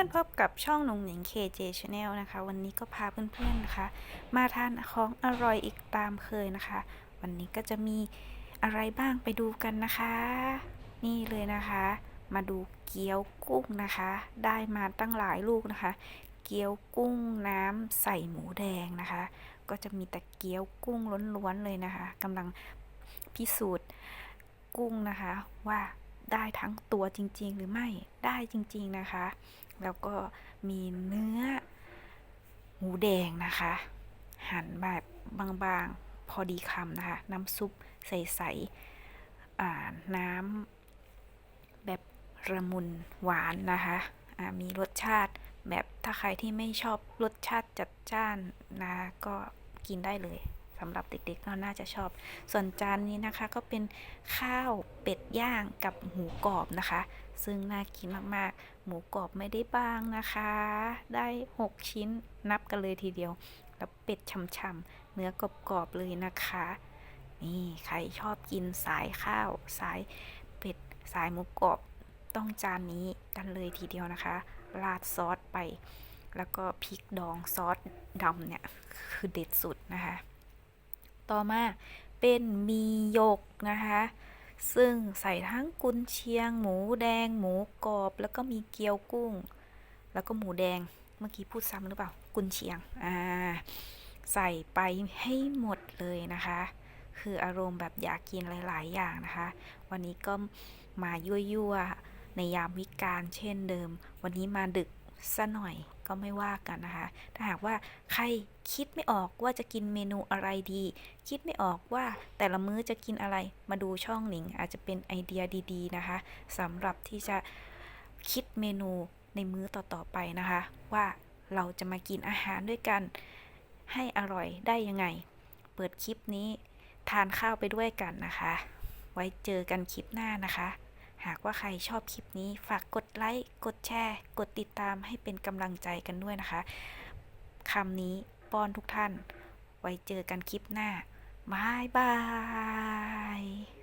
อนๆพบกับช่องหนุ่งหนิง KJ Channel นะคะ วันนี้ก็พาเพื่อนๆนะคะ มาทานของอร่อยอีกตามเคยนะคะ วันนี้ก็จะมีอะไรบ้างไปดูกันนะคะ นี่เลยนะคะ มาดูเกี๊ยวกุ้งนะคะ ได้มาตั้งหลายลูกนะคะ เกี๊ยวกุ้งน้ำใส่หมูแดงนะคะ ก็จะมีแต่เกี๊ยวกุ้งล้วนๆเลยนะคะกำลังพิสูจน์กุ้งนะคะว่า ได้ทั้งตัวจริง ๆ หรือไม่ได้จริง ๆนะคะ แล้วก็มีเนื้อหมูแดงนะคะ หั่นแบบบางๆพอดีคำนะคะ น้ำซุปใสๆน้ำแบบระมุนหวานนะคะมีรสชาติแบบถ้าใครที่ไม่ชอบรสชาติจัดจ้านนะก็กินได้เลย สำหรับเด็กๆก็น่าจะชอบ ส่วนจานนี้นะคะก็เป็นข้าวเป็ดย่างกับหมูกรอบนะคะ ซึ่งน่ากินมากๆ หมูกรอบไม่ได้บางนะคะ ได้ 6 ชิ้นนับกันเลยทีเดียว แล้วเป็ดช่ำๆเนื้อกรอบๆเลยนะคะนี่ใครชอบกินสายข้าว สายเป็ดสายหมูกรอบต้องจานนี้กันเลยทีเดียวนะคะ ราดซอสไป แล้วก็พริกดองซอสดำเนี่ย คือเด็ดสุดนะคะ ต่อมาเป็นมีหยกนะคะ ซึ่งใส่ทั้งกุนเชียง หมูแดง หมูกรอบ แล้วก็มีเกี๊ยวกุ้ง แล้วก็หมูแดง เมื่อกี้พูดซ้ำหรือเปล่า กุนเชียง อ่า ใส่ไปให้หมดเลยนะคะ คืออารมณ์แบบอยากกินหลาย ๆ อย่างนะคะ วันนี้ก็มายั่วๆในยามวิกาลเช่นเดิม วันนี้มาดึก ซะหน่อยก็ไม่ว่ากันนะคะ ถ้าหากว่าใครคิดไม่ออกว่าจะกินเมนูอะไรดี คิดไม่ออกว่าแต่ละมื้อจะกินอะไร มาดูช่องหนิง อาจจะเป็นไอเดียดีๆนะคะสำหรับที่จะคิดเมนูในมื้อต่อๆไปนะคะ ว่าเราจะมากินอาหารด้วยกัน ให้อร่อยได้ยังไง เปิดคลิปนี้ทานข้าวไปด้วยกันนะคะ ไว้เจอกันคลิปหน้านะคะ หากว่าใครชอบคลิปนี้ฝากกดไลค์ กดแชร์ กดติดตามให้เป็นกำลังใจกันด้วยนะคะคำนี้ป้อนทุกท่าน ไว้เจอกันคลิปหน้าบายบาย